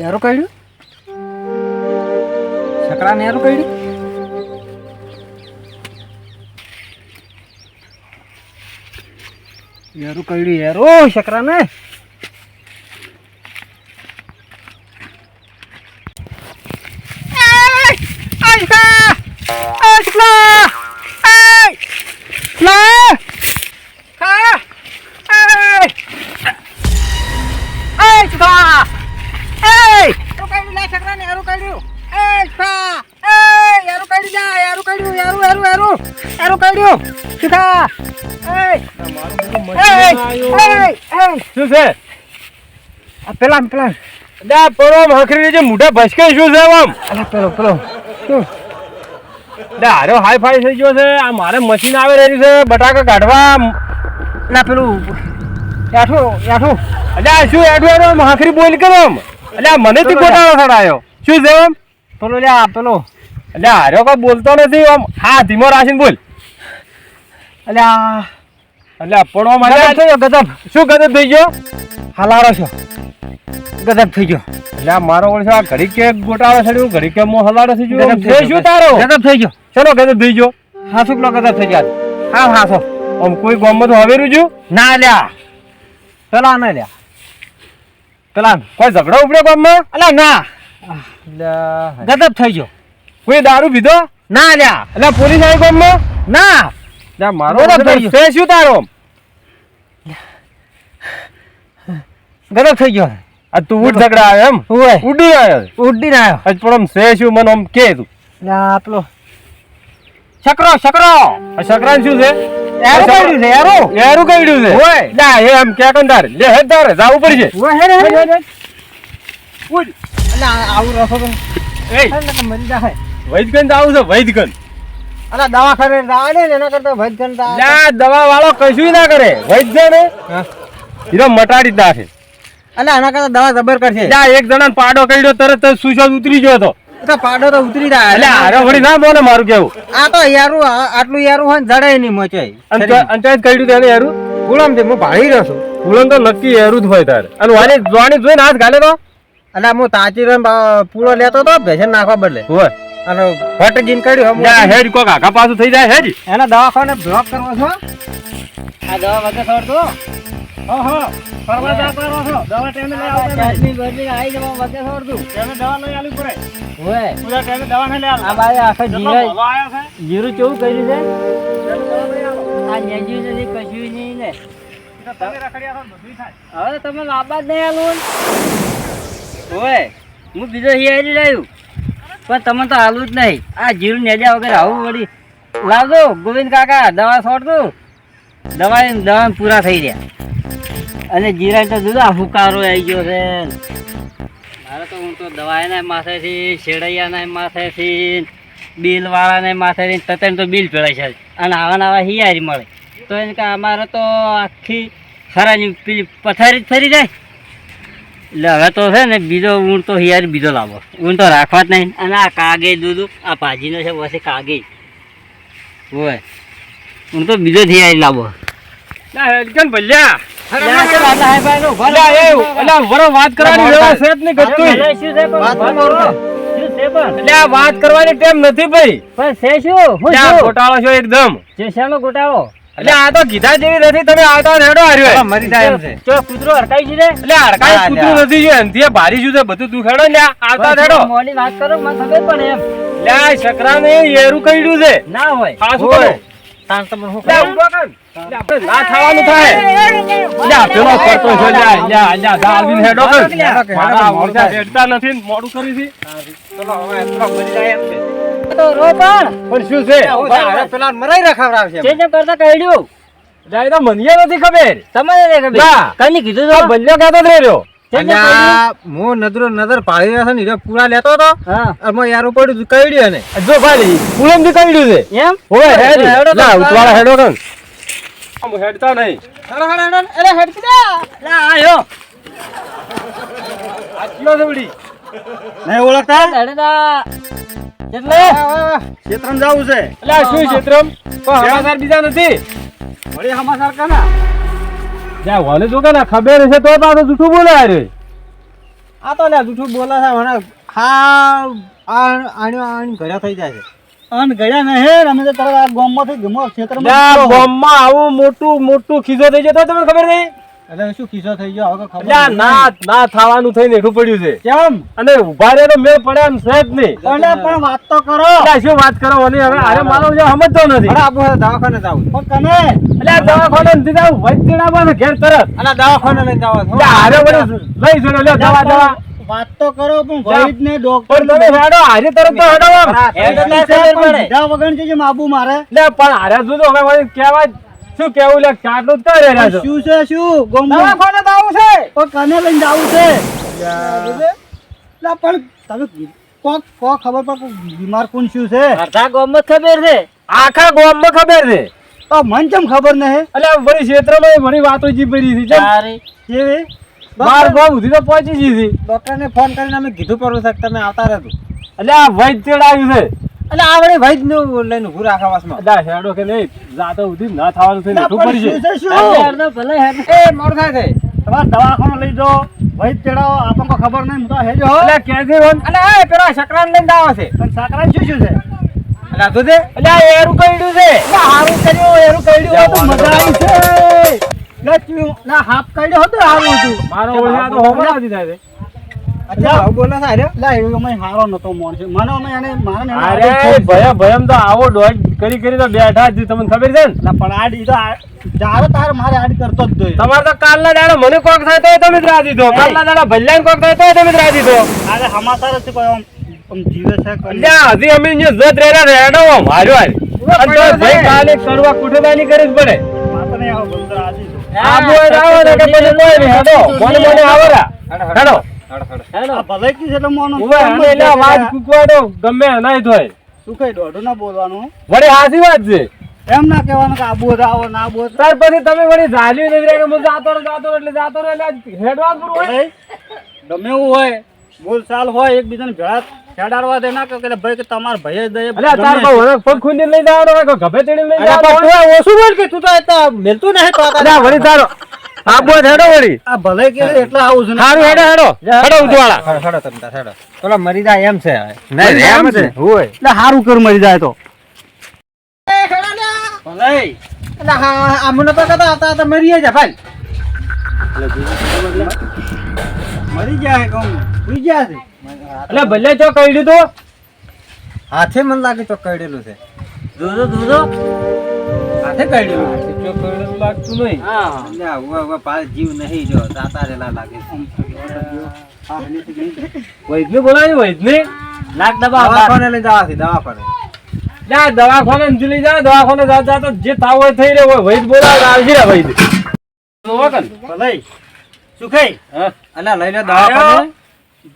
યારું કાઢ્યું છકરાને યારું કાઢ્યું યારું કાઢ્યું યારો છકરાને શું છે? પેલા પેલા. દા પેલો હખરી જે મોઢા ભસકે શું છે આમ અલા પેલો પેલો. શું? દા હારો હાઈ ફાઈ થઈ ગયો છે. આ મારે મશીન આવે રહી છે બટાકા કાઢવા. ના પેલું યાઠું યાઠું. અલ્યા શું એડું એડું હખરી બોલ કરો આમ. અલ્યા મને થી ગોટાળો થડાયો શું છે આમ? પેલો લ્યા પેલો. અલ્યા હારો કોઈ બોલતો નથી આમ. હા ધીમો રાશિન બોલ. અલ્યા અલ્યા પડવા ગજબ માટે ગજબ. શું ગજબ થઈ ગયો? હલારો છો. ગજબ થઈ ગયો. અલ્યા મારો ઓળખો આ ઘડી કે ગોટાળો છડ્યું ઘડી કે મો હલાડો થઈ ગયો. થઈ શું ગયો તારો? ગજબ. થઈ ગયો. ચલો ગજબ થઈ ગયો. હાસુ શુક્લો ગજબ થઈ ગયા. હા હાસો. આમ કોઈ ગામમાં તો હવે રૂજ્યું ના લ્યા. પેલા ના લ્યા. પેલા કોઈ ઝઘડો ઉપડ્યો ગામમાં? અલ્યા ના. ગજબ થઈ ગયો. કોઈ દારૂ પીધો? ના લ્યા. એટલે પોલીસ આવી ગામમાં? ના. અલ્યા મારો છે શું તારો? થઈ ગયો. આ તું ઉડ ઝગડા આવ્યો એમ? હોય. ઉડી આવ્યો ઉડીને આવ્યો પણ આમ છે શું મને આમ કે તું? ના આપલો. શકરો શકરો આ સંક્રાંત શું છે? યારું કઈડ્યું છે યારું યારું કઈડ્યું છે? હોય. ના એ આમ કે કંદાર લે હે તારે જાવું પડશે હોય હે હે ઉડ ના આવું રસો તો. એ તો જાય વૈદગંજ આવું છે વૈદગંજ. અલા દવાખાને દે ને એના કરતા કરતા લા દવા વાળો કશું ના કરે. વૈદ્ય ને હીરો મટાડી નાખે. અલા આના કરતા દવા જબર કરશે. લા એક જણા પાડો કર્યો તરત જ ઉતરી ગયો હતો. તો પાડો તો ઉતરી રહ્યા એટલે હારો વળી ના બોલે મારું કેવું? આ તો યારું આટલું યારું હોય ને જડે નહીં મચાય અંચાયત કઈડ્યું તેને યારું? ગુલામથી હું ભાળી રહ્યો છું. પુલન તો નક્કી યારું જ હોય તારે. અને વાલી જોવાની જોઈને હાથ ગાલે તો? અલા હું તાચી પૂળો લેતો તો ભેસન નાખવા બદલે. હોય. અને ફટ જીન કર્યું જા હમ. હેડ કોક આખા પાછું થઈ જાય હેડ. એના દવાખાને બ્લોક કરવો છો? આ દવા વગર છોડતો ઓહો ફરવા જા કરો છો. દવા ટાઈમે લઈ આવતા ચાટની બદલી આવી જવા વગર છોડતું ટાઈમે દવા લઈ આલી પડે. ઓય. પૂરા ટાઈમે દવા નહીં લઈ આ બાઈ આખા જીરા જીરું કેવું કર્યું છે? આ નેજી નથી કશું નહીં ને. તમે રખડ્યા છો બધું થાય. હવે તમે લાંબા જ નહીં આલું ઓય હું બીજો હિયારી લાવ્યું. પણ તમે તો હાલું જ નહીં. આ જીરું નેજા વગર આવું વળી. લાવજો, ગોવિંદ કાકા, દવા છોડજો. દવા દવા પૂરા થઈ રહ્યા. અને જીરા તો જુદા હુકારો આવી ગયો છે. મારે તો હું તો દવાના માથેથી, શેરૈયાના માથેથી બિલ વાળાને માથેથી, તતન તો બિલ પેળાય છે. અને આવા નવા હિયારી મળે. તો એને કે અમારે તો આખી ખરાની પેલી પથારી જ ફરી જાય. એટલે હવે તો છે ને બીજો ઊંટ તો હિયાર બીજો લાવો ઊંટ તો રાખવા જ નહીં અને આ કાગે દૂધ આ ભાજીનો છે વસે કાગે હોય ઊંટ તો બીજો હિયાર લાવો ભલ્યા વાત કરવાની ટેમ નથી ભાઈ પણ છે શું? ગોટાળો છો એકદમ છે શાનો ગોટાળો? અલ્યા આ તો કીધા જેવી નથી તમે આવતા હેડો હાર્યો મરી જાય એમ છે. ચો કૂતરો હરકાઈ છે રે? એટલે હડકાઈ કૂતરો નથી જો એનથી ભારી જુદે બધું તું ખેડો લ્યા આવતા હેડો મોડી વાત કરો મને ખબર પણ એમ લ્યા શકરાને એરું કઈડ્યું છે ના હોય હા, શું. કરું? તમને હું કહું ના થવાનું થાય લ્યા પેલો કરતો છે લ્યા લ્યા લ્યા દાળવીને હેડો કર મારા મોરચા હેડતા નથી મોડું કરી છે ચલો હવે પેલો મરી જાય એમ છે. તો રો પણ. પણ શું છે પેલા મરાઈ રખાવડાવશે. જેમ જેમ કરતા કહ્યું. લ્યા, તો મને નથી ખબર તમારે નહીં ખબર. કઈ કીધું આ તો? બલ્યો કહેતો જ રહ્યો જેમ જેમ કહ્યું. હું નજરો નજર પાડી રહ્યો છે ને પૂરા લેતો હતો હા. અમે યાર પડ્યું કઈડ્યું ને જો ભાઈ પુલમથી કઈડ્યું છે એમ? ઓય હેડ હેડો ઉતવાળા હેડો કર આમ હેડતા નહીં અરે લે આયો આટલો વળી. નહીં ઓળખતા? હેડડા એટલે? ક્ષેત્રમ જવું છે. એટલે શું ક્ષેત્રમ કોઈ સમાચાર બીજા નથી. વળી સમાચાર કાના? જ્યાં વાલે જો કે ના ખબર છે તો પાછો જૂઠું બોલે અરે આ તો લ્યા જૂઠું બોલે છે મને હા આણ્યો આણ ઘરે થઈ જાય છે. અન ગયા ને હે અમે તો તરત આ ગામમાંથી ગમો ત્યાં ગોમમાં આવું મોટું મોટું ખીજો થઈ જતો તમને ખબર નહીં? એટલે શું કિસ્સો થઈ ગયો? હવે એટલે ના ના થવાનું થઈને હેઠું પડ્યું છે. કેમ? અને ઊભા રહે તો મેળ પડે એમ છે જ નહીં. પણ પણ વાત તો કરો. એટલે શું વાત કરો? ઓની હવે અરે મારો જે સમજતો નથી. અરે આપણે દવાખાને જાવ પણ કને? એટલે દવાખાને નથી જાવું, વૈદ તેડાવવા ઘેર તરત. અને દવાખાને લઈને જાવ એટલે હારે વળી લઈ જજો લ્યો દવા દવા. વાત તો કરો પણ જા. ને ડોક્ટર તમે હેડો હારે તરત તો હેડો આમ. વગર છે જે માબુ મારે. લે પણ હારે જોજો હવે કહેવાય શું કેવું લે ચાટલું જ તો રહ્યા છો. શું છે શું? ગોમમાં દવાખાને જાવું છે? પણ કને લઈને જાવું છે? લા પણ તમે કોક કો ખબર પર બીમાર કોણ શું છે? અર્ધા ગોમ ખબર છે. આખા ગોમ ખબર છે. તો મન ચમ ખબર નહીં? એટલે વળી ક્ષેત્રમાં વળી વાતો જી પડી છે. અરે કેવી? બાર ગોમ સુધી તો પહોંચી જી છે. ડોક્ટરને ફોન કરીને અમે કીધું પડું છે કે તમે આવતા રહેજો. એટલે આ વૈદ્ય આવ્યું છે. એટલે આવડે ભાઈ નું લઈને ઉભું રાખા વાસમાં. એટલે હેડો કે નહીં જાતો ઉધી ના થવાનું થઈને હેઠું પડી છે ભલે હેડ એ મોડ થાય છે. તમારે દવાખાને લઈ જો ભાઈ તેડાવો આપણને ખબર નહીં તો હેજો એટલે કેદી વન? અને એ પેલા શકરાન લઈને આવે છે. પણ શકરાન શું શું છે? એટલે તો દે એટલે એરું કઈડ્યું છે. હારું કર્યું એરું હોય તો મજા આવી છે. લક્ષ્મી ના હાફ કઈડ્યો હતો હારું હતું. મારો ઓળખ્યા તો હોમડા દીધા છે. અચ્છા આવું બોલે છે અરે લા એવું અમે હારો નતો મોણ છે. મને અમે એને મારે ને એને અરે આદત છે. ભયમ ભયમ તો આવો દોડ કરી કરી તો બેઠા જ છે, તમને ખબર છે ને? લા પણ આડ ઈ તો આ- જ્યારે તારે મારે આડ કરતો જ જોઈએ. તમારે તો કાલના દાડે મને કોક થાય તો તમે જ રાહ દીધો. કાલના દાડે ભલ્યાને કોક થાય તો તમે જ રાહ દીધો. આજે સમાચાર જ છે કોઈ આમ આમ જીવે છે કોઈ? અલ્યા હજી અમે જત રહેલા રેડો માર્યો આજ. અને તો ભાઈ કાલે કરવા કુટેદાની કરવી જ પડે. આવો બંદર આજે જ. આ બોય આવો ને કે પછી કોઈ હેડો. મને મને આવરા. હેડો. હેડો કી એટલે મોનો ઊભા એટલે આ વાત ગમે નાય થોય શું કઈ દોઢું ના બોલવાનું? વળી હાચી વાત છે. એમ ના કહેવાનું કે આબુ જ આવો ના આબુ જ. પછી તમે વળી ઝાલ્યું નથી કે હું જાતો રહું, જાતો એટલે જાતો રહું એટલે હેડવા પૂરું હોય? ભાઈ, ગમે એવું હોય બોલ ચાલ હોય એકબીજાને ભેળા ખેડાડવા દે ના કે ભાઈ કે તમાર ભાઈ જ દે અલ્યા તાર પગ લઈ હોય કે ગભે તેડી લઈ અલ્યા, મેળતું બોલ કે તું તો એ તો મેલતું નહીં તો આ વળી તારો આ બોય હેડો વળી. આ ભલે કે એટલે આવું છું સારું હેડો હેડો. હેડો ઉજવાળા. પેલા મરી જાય એમ છે નહીં, એમ છે. હોય. એટલે સારું કર મરી જાય તો. હાથે મને લાગે તો કઈડેલું છે. જોજો દૂધો હાથે કાઢ્યું જો કરડું લાગતું નહીં. હા. અલ્યા, ઉવા, ઉવા, જીવ નહીં જો રેલા લાગે. વૈદને બોલાવી વૈદને નાક દબા દવાખાને લઈ જવા છે દવાખાને. જા દવાખાને નથી જા દવાખાને જા જા તો જે તાવ હોય થઈ રહ્યો હોય વૈદ બોલાવે આવશે રે વૈદ જોવો કન ભલે સુખાઈ હા. અલ્યા લઈ લે દવાખાને?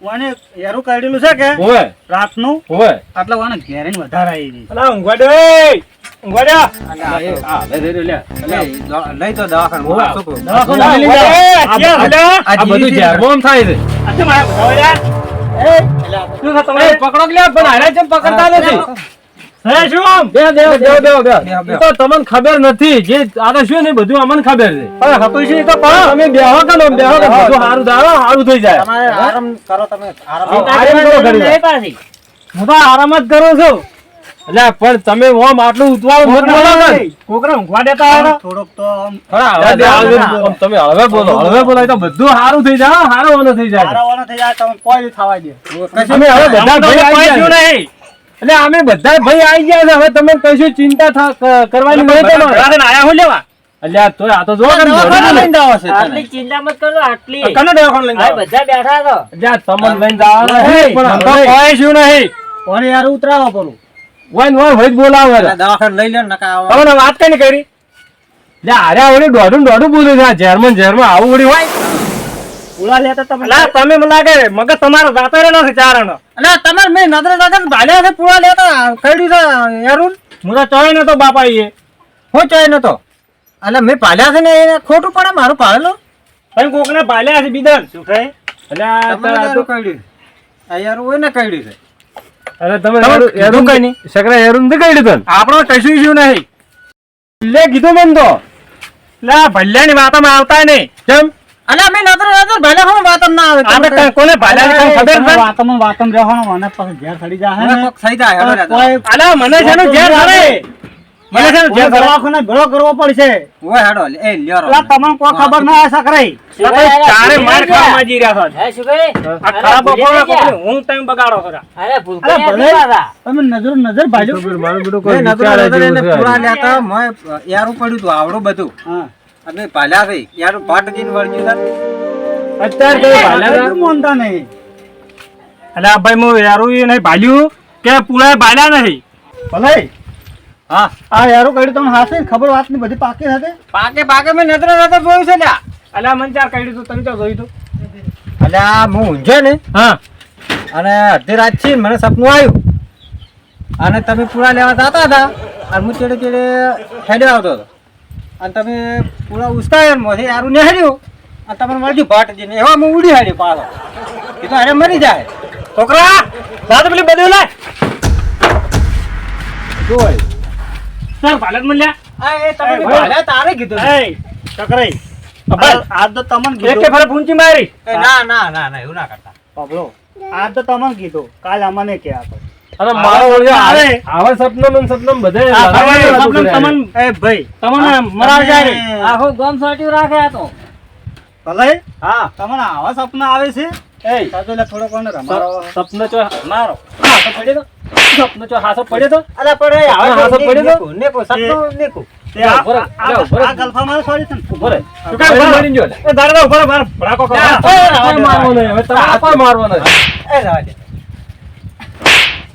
વાને યારું કાઢેલું છે કે હોવે રાતનું હોવે એટલે વાને ઘેરીને વધારે આવી ગઈ અલા ઊંઘવાડે ઓય ઊંઘવાડે અલ્યા, એ- હા લે લે લે લઈ તો દવાખાને હોવે. હું શું લઈ જા. આ- આ- આ બધું ઝેરમોમ થાય છે શું છે તમારે પકડો લે પણ હારે કેમ પકડતા નથી તમને ખબર નથી. જે આ શું ને બધું અમને ખબર છે. પણ હતું તો પણ. તમે બેહો કે નો બેહો કે બધું સારું દારો સારું થઈ જાય. આરામ કરો તમે આરામ કરો. ઘડી હું તો આરામ જ કરું છું. એટલે પણ તમે ઓમ આટલું ઉતવાળું મત બોલો ને. ઊંઘવા દેતા થોડોક તો આમ તમે હળવે બોલો હળવે બોલો તો બધું સારું થઈ જાય સારું ઓનું થઈ જાય. હારાવાના થઈ જાય તમે કોઈ થવા દે. તમે હવે બધા. એટલે અમે બધા ભાઈ આવી ગયા છે. હવે તમે કશું ચિંતા કરવાની નહીં લેવા? અલ્યા આ તો જો ને દવાખાને લઈને મોઢું. છે આટલી ચિંતા મત કરો આટલી. કને દવાખાને લઈને આ બધા બેઠા છો. અલ્યા તમને લઈને જવાના છે, પણ આમ આમ તો કોઈ શું નહીં. ઓને યાર ઉતરાવો પડું વન વન હોય બોલાવે દવાખાને લઈ લે નકા આવો. તમને વાત કઈ કરી. લે આરે વળી દોઢું દોઢું બોલ્યું છે આ ઝેરમાં ને ઝેરમાં આવું વળી હોય. ઉલા લેતા તમે. તમે મને લાગે મગજ તમારો જાતો રહ્યો નથી ચારણ. અલા તમારે મેં નજર નજર ભાલ્યા છે પૂરા લેતા કઈડ્યું છે યારું હું તો ચોય નતો બાપા એ હું ચાય નતો? એટલે મેં પાલ્યા છે ને એને ખોટું પડે મારું પાડેલું તમે કોકને પાલ્યા છે બીદન શું કહે? એટલે તમારે તો- યારું કાઢ્યું આ યારું હોય ને કાઢ્યું છે? અરે તમે તમે એરું- કીધું એરું કઈ નહીં? તને આપણો કશું ઇસ્યુ નહીં. લે કીધું મને તો. લે ભલ્યાની વાતોમાં આવતા નહીં. કેમ? અને અમે નતર નતર ભલે હું વાતમ ના આવે. આપણે કાંઈ કોને ભાલ્યા કઈ ખબર છે? વાતમ વાતમાં રહેવાનું મને પછી ઘેર સડી જાય ને. કોક થઈ જાય. અલા મને છે ને ઘેર આવે. મને છે ને ઘેર ઘરે દવાખાને ભેળો કરવો પડશે. ઓય હાડો એ લ્યો રો. તમને કોઈ ખબર ના હશે ખરી તારે માર ખાવામાં માજી રહ્યા છો હે, શું આ ખરાબ બપોરના કોકની ઊંઘ તમે બગાડો ખરા. અરે ભલે. તમે નજર નજર ભાજો મારું બેટું કોઈ વિચાર જેવું છે. પૂરા લેતા, મે યારું પડ્યું તો આવડો બધું. હા. અમે પાલ્યા ભાઈ યાર પાટ જઈને વળગ્યું સર અત્યારે કઈ ભાલ્યા હજુ માનતા નહીં. એટલે આ ભાઈ હું યારું એ નહીં ભાલ્યું કે પૂળાએ ભાલ્યા નહીં. ભલે હા. આ યારો કઈ તમને હાથે? ખબર વાતની બધી પાકી હતી પાકે પાકે મેં નજરે નજર જોયું છે ને અલા મન ચાર કઈ દીધું તમે તો જોયું તો. એટલે આ હું ઊંઘે ને? હા. અને અડધી રાત છે મને સપનું આવ્યું. અને તમે પૂરા લેવા જતા હતા. અને હું ચેડે ચેડે હેડે આવતો હતો. અને તમે પૂરા ઉસ્તાયા મોથી યારું નેહર્યું. અને તમને મળ્યું ભાટજીને એવા હું ઉડી હાડ્યો પાછો. એ તો અરે મરી જાય. છોકરા દાદા પેલી બધું લે જોઈ સર ભાલત મળ્યા આ એ તમે તારે કીધું એ ચકરાઈ આજ તો તમને કીધું. કે ફરે પૂંચી મારી. ના ના ના ના એવું ના કરતા. પબલો આજ તો તમને કીધું. કાલ અમને કે હતો અને મારો ઓળખ્યો આવે. આવા સપના મન સપના બધે આ લાગે. એ ભાઈ તમને મરાવ જાય રે ગમ સોટ્યું રાખે આ તો. ભલે. હા. તમને આવા સપના આવે છે? એ. સાજો લે થોડો ચો મારો. હાથો પડ્યો તો સપનો ચો હાથો પડ્યો તો અલા પણ એ હા, આવે તો તો પડ્યો તો? નેકુ, નેકુ, સપનું ને. રહે.